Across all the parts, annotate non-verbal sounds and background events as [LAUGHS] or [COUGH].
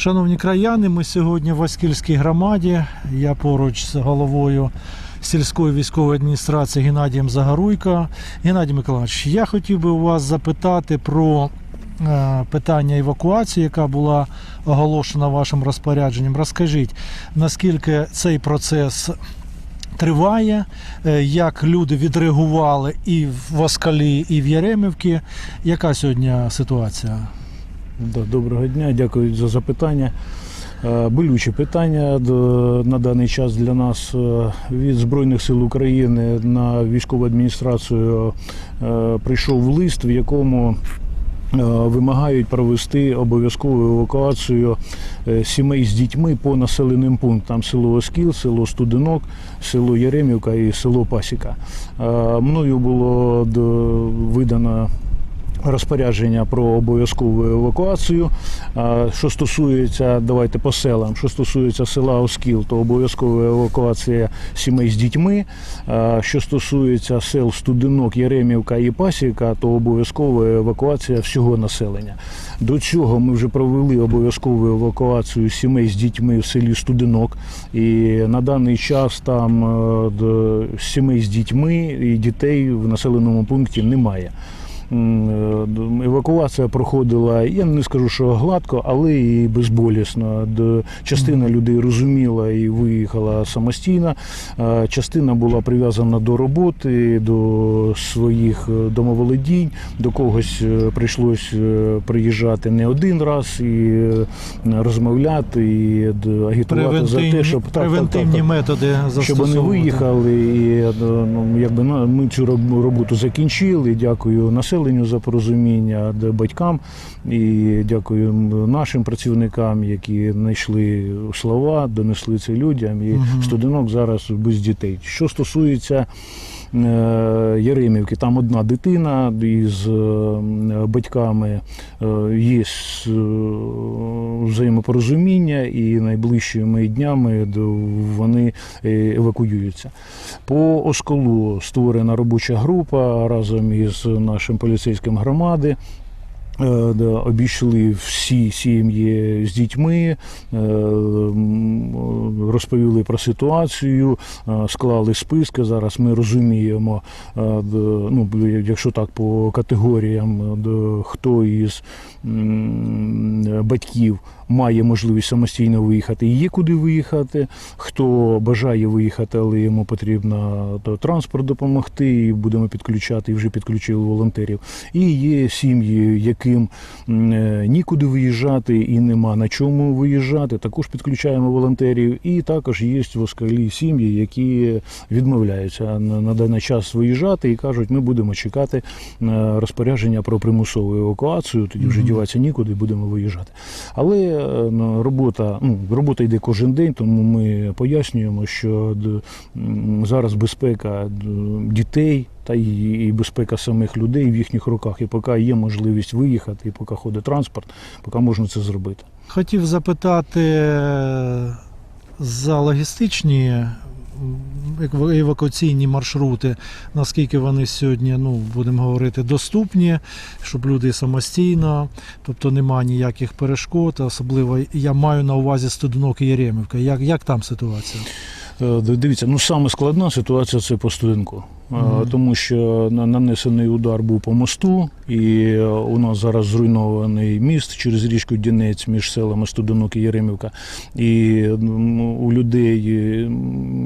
Шановні краяни, ми сьогодні в Васьківській громаді. Я поруч з головою сільської військової адміністрації Геннадієм Загоруйко. Геннадій Миколаївич, я хотів би у вас запитати про е, питання евакуації, яка була оголошена вашим розпорядженням. Розкажіть, наскільки цей процес триває, е, як люди відреагували і в Воскалі, і в Яремівці. Яка сьогодні ситуація? Доброго дня, дякую за запитання. Е, Болюче питання на даний час для нас е, від Збройних сил України на військову адміністрацію е, прийшов лист, в якому е, вимагають провести обов'язкову евакуацію е, сімей з дітьми по населеним пунктам село Оскіл, село Студенок, село Яремівка і село Пасіка. Е, Мною було видано розпорядження про обов'язкову евакуацію. Що стосується, давайте по селам, що стосується села Оскіл, то обов'язкова евакуація сімей з дітьми. Що стосується сел Студенок, Яремівка і Пасіка, то обов'язкова евакуація всього населення. До цього ми вже провели обов'язкову евакуацію сімей з дітьми в селі Студенок. І на даний час там е, сімей з дітьми і дітей в населеному пункті немає. Е, Евакуація проходила, я не скажу, що гладко, але і безболісно. Частина людей розуміла і виїхала самостійно. Частина була прив'язана до роботи, до своїх е, домоволодінь. До когось е, прийшлось приїжджати не один раз і розмовляти, і агітувати за те, щоб так, так, так, превентивні так методи щоб вони виїхали. І е, ну, якби на- ми цю роботу закінчили. Дякую населенню за порозуміння, батькам і дякую нашим працівникам, які знайшли слова, донесли це людям. І угу. студенок зараз без дітей. Що стосується. Е, Яремівки, там одна дитина із е, батьками е, є е, взаємопорозуміння, і найближчими днями вони е, евакуюються. По Осколу створена робоча група разом із нашим поліцейським громади. Е, Обійшли всі сім'ї з дітьми, е, розповіли про ситуацію, е, склали списки. Зараз ми розуміємо, ну, якщо так по категоріям, хто із батьків має можливість самостійно виїхати є куди виїхати, хто бажає виїхати, але йому потрібно то транспорт допомогти, і будемо підключати, і вже підключили волонтерів. І є сім'ї, яким е, нікуди виїжджати і нема на чому виїжджати. Також підключаємо волонтерів. І також є в Оскалі сім'ї, які відмовляються на, даний час виїжджати і кажуть, ми будемо чекати е, розпорядження про примусову евакуацію. Тоді вже діватися нікуди, будемо виїжджати. Але е, робота, ну, робота йде кожен день, тому ми пояснюємо, що зараз безпека дітей та і, безпека самих людей в їхніх руках. І поки є можливість виїхати, і поки ходить транспорт, поки можна це зробити. Хотів запитати е, за логістичні евакуаційні маршрути, наскільки вони сьогодні, ну будемо говорити, доступні, щоб люди самостійно, тобто немає ніяких перешкод, особливо я маю на увазі Студенок і Єремівка. Як, як там ситуація? Е, Дивіться, ну саме складна ситуація це по студенку. Тому що на- нанесений удар був по мосту, і е, у нас зараз зруйнований міст через річку Дінець між селами Студенок і Яремівка. І у людей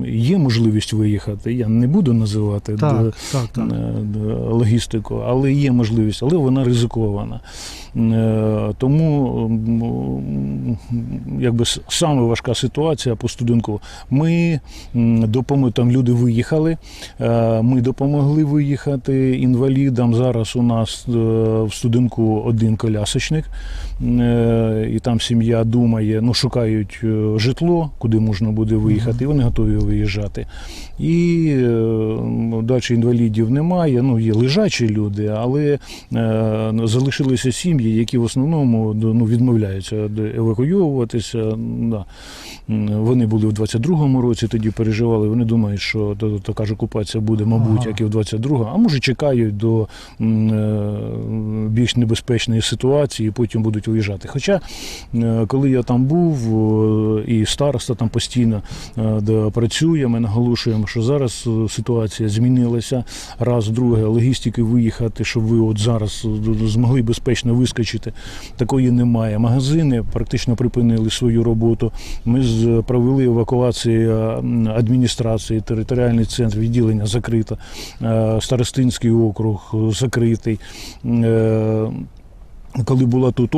є можливість виїхати. Я не буду називати Так, так, так. е, логістику, але є можливість, але вона ризикована. Е, Тому якби саме важка ситуація по студенку. Ми допомогли, там люди виїхали, е, ми допомогли виїхати інвалідам. Зараз у нас е, в студенку один колясочник, е, і там сім'я думає, ну шукають е, житло, куди можна буде виїхати, і вони готові виїжджати. І е, далі інвалідів немає. Ну, є лежачі люди, але е, залишилися сім'ї, які в основному ну, відмовляються евакуйовуватися. Да. Вони були в 22-му році, тоді переживали. Вони думають, що така ж окупація буде, мабуть, Ага. як і в 22-му, а може чекають до е, більш небезпечної ситуації і потім будуть виїжджати. Хоча, коли я там був, і староста там постійно працює, ми наголошуємо, що зараз е, ситуація змінилася. Раз, друге, логістики виїхати, щоб ви от зараз е, змогли безпечно вискочити. Такої немає. Магазини практично припинили свою роботу. Ми провели евакуацію е, адміністрації, територіальний центр, відділення закрито, Старостинський округ закритий. Е, Коли була тут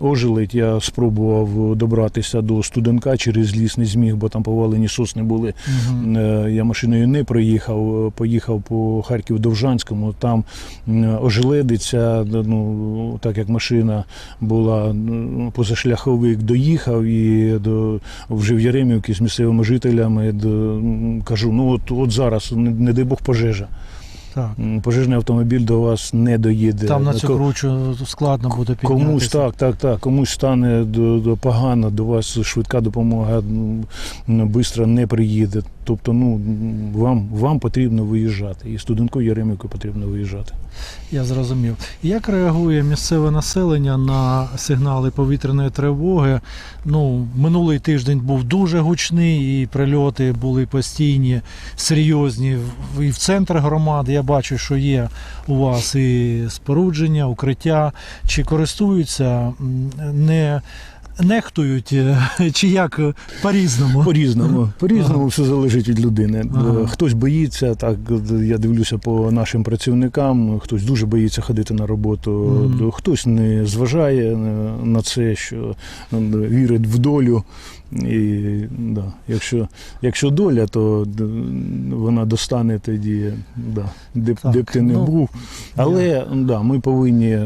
ожеледь, я спробував добратися до студенка через ліс, не зміг, бо там повалені сосни були. Е, Я машиною не проїхав, е, поїхав по Харків-Довжанському, там м, ожеледиця, ну, так як машина була позашляховик, доїхав і до, вже в Яремівці з місцевими жителями до, кажу, ну от, от зараз, не дай Бог пожежа. Так. Пожежний автомобіль до вас не доїде. Там на цю кручу складно буде піднятися. Комусь так, так, так. Комусь стане до, до погано, до вас швидка допомога швидко не приїде. Тобто, ну вам, вам потрібно виїжджати. І студентку Яремівку потрібно виїжджати. Я зрозумів. Як реагує місцеве населення на сигнали повітряної тривоги? Ну, минулий тиждень був дуже гучний, і прильоти були постійні, серйозні. І в центр громади я бачу, що є у вас і спорудження, укриття. Чи користуються, не нехтують, е, [LAUGHS] чи як е, по-різному? По-різному. По-різному Ага. все залежить від людини. Ага. Е, Хтось боїться, так я дивлюся по нашим працівникам, хтось дуже боїться ходити на роботу, Мгм. хтось не зважає на це, що вірить в долю. І да, якщо, якщо доля, то вона достане тоді, да, де, б- ти не ну, був. Але да, ми повинні.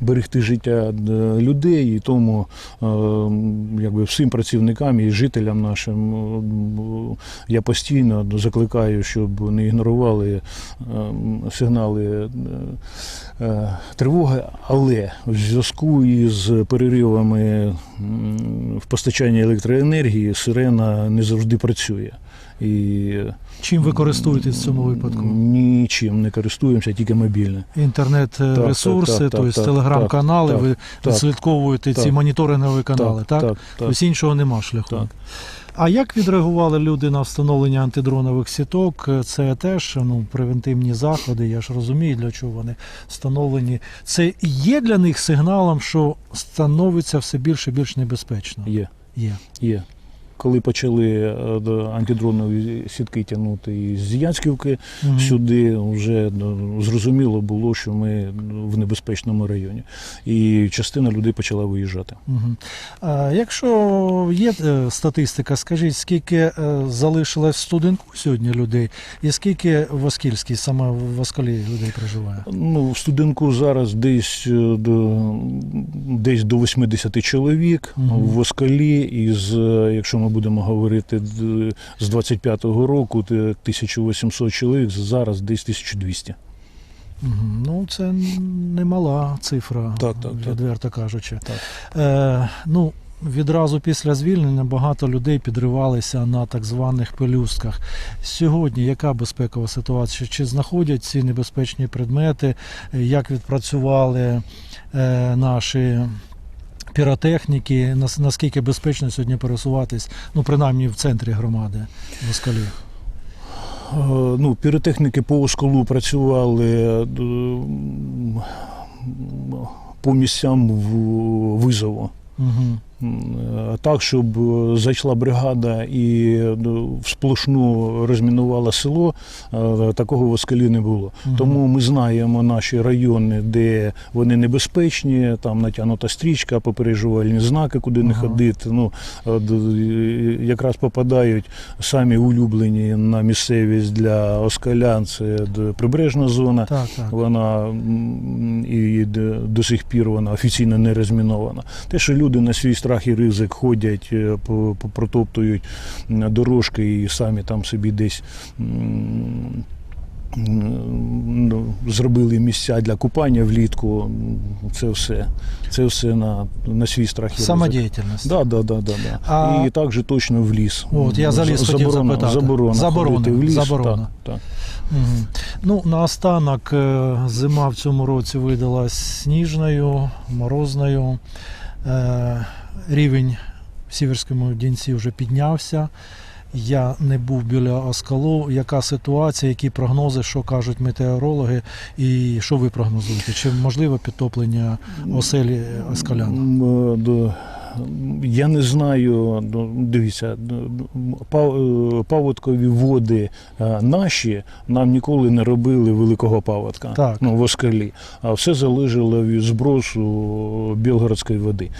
Берегти життя е, людей, і тому е, якби всім працівникам і жителям нашим е, я постійно закликаю, щоб не ігнорували сигнали тривоги, але в зв'язку із переривами в постачанні електроенергії сирена не завжди працює. І Чим ви користуєтесь в цьому випадку? Нічим не користуємося, тільки мобільне. Інтернет-ресурси, так, тобто телеграм-канали, так, ви так, відслідковуєте ці моніторингові канали, так? так, так. Тобто іншого нема шляху. Так. А як відреагували люди на встановлення антидронових сіток? Це теж ну, превентивні заходи, я ж розумію, для чого вони встановлені. Це є для них сигналом, що становиться все більше і більш небезпечно. Є. Є. Є. Коли почали е, антидронові сітки тягнути із Янськівки Мгм. сюди, вже ну, зрозуміло було, що ми в небезпечному районі. І частина людей почала виїжджати. Мгм. А якщо є е, статистика, скажіть, скільки е, залишилось студенку сьогодні людей, і скільки в Оскільській, саме в Оскалі людей проживає? Ну, в студенку зараз десь до, десь до 80 чоловік Мгм. в Оскалі, із, якщо ми будемо говорити з 25-го року, 1800 чоловік, зараз десь 1200. Ну, це немала цифра, Так, так, так. відверто кажучи. Так. Е, ну, відразу після звільнення багато людей підривалися на так званих пелюстках. Сьогодні яка безпекова ситуація? Чи знаходять ці небезпечні предмети? Як відпрацювали е, наші піротехніки? Наскільки безпечно сьогодні пересуватись, ну, принаймні в центрі громади в Оскалі? Е, Ну, піротехніки по Осколу працювали е, по місцям визову. Угу. Е, Так, щоб е, зайшла бригада і ну, сплошну розмінувала село, е, такого в Оскалі не було. Мгм. Тому ми знаємо наші райони, де вони небезпечні, там натягнута стрічка, попереджувальні знаки, куди не Ага. ходити. Ну, якраз попадають самі улюблені на місцевість для оскалян, це прибережна зона. Так, так. Вона і до сих пір вона офіційно не розмінована. Те, що люди на свій страх і ризик ходять, е, протоптують дорожки і самі там собі десь ну, зробили місця для купання влітку. Це все. Це все на, на свій страх і ризик. Самодіяльність. Да, да, да, да, да. А- І також точно в ліс. От, я за ліс хотів заборона, запитати. Заборона, Заборона, в ліс. заборона. Так, так. Мгм. Ну, наостанок, е, зима в цьому році видалась сніжною, морозною. Е, Рівень в Сіверському Дінці вже піднявся. Я не був біля Оскалу. Яка ситуація, які прогнози, що кажуть метеорологи, і що ви прогнозуєте? Чи можливе підтоплення оселі Оскалян? Я не знаю, ну, дивіться, е, паводкові води е, наші нам ніколи не робили великого паводка Так. ну, в Оскалі. А все залежало від збросу Білгородської води.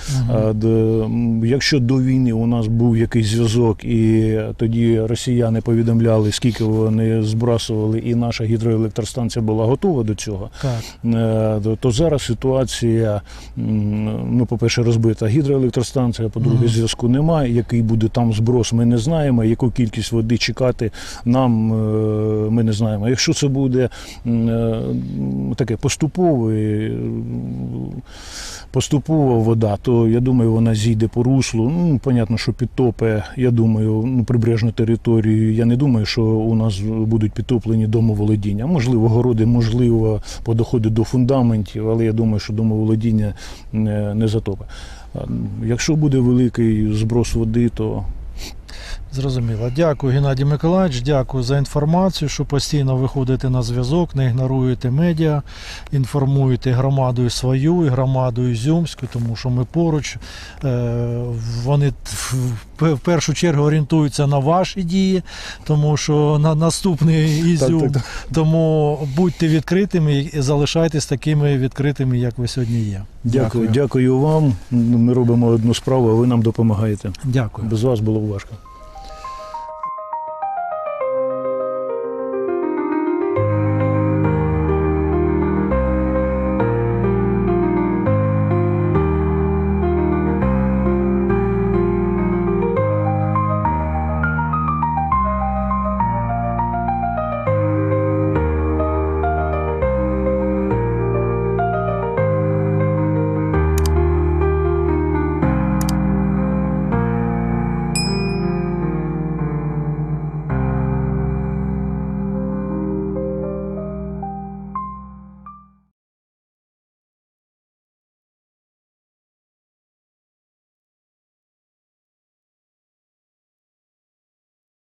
М, Якщо до війни у нас був якийсь зв'язок, і тоді росіяни повідомляли, скільки вони збрасували, і наша гідроелектростанція була готова до цього, Так. е, то- то зараз ситуація, ну, по-перше, розбита гідроелектростанція, по-друге, Мгм. зв'язку немає. Який буде там зброс, ми не знаємо. Яку кількість води чекати нам е, ми не знаємо. Якщо це буде е, таке поступове, е, поступова вода, то я думаю, вона зійде по руслу. Ну, понятно, що підтопе, я думаю, ну, прибережну територію. Я не думаю, що у нас будуть підтоплені домоволодіння. Можливо, городи, можливо, по доходу до фундаментів, але я думаю, що домоволодіння не, не затопе. А, Якщо буде великий зброс води, то Зрозуміло. Дякую, Геннадій Миколаївич. Дякую за інформацію, що постійно виходите на зв'язок, не ігноруєте медіа, інформуєте громадою свою і громадою Ізюмську, тому що ми поруч. Е, Вони в першу чергу орієнтуються на ваші дії, тому що на наступний Ізюм. так, так. Тому будьте відкритими і залишайтесь такими відкритими, як ви сьогодні є. дякую, дякую вам. Ми робимо одну справу, а ви нам допомагаєте. Дякую. Без вас було б важко.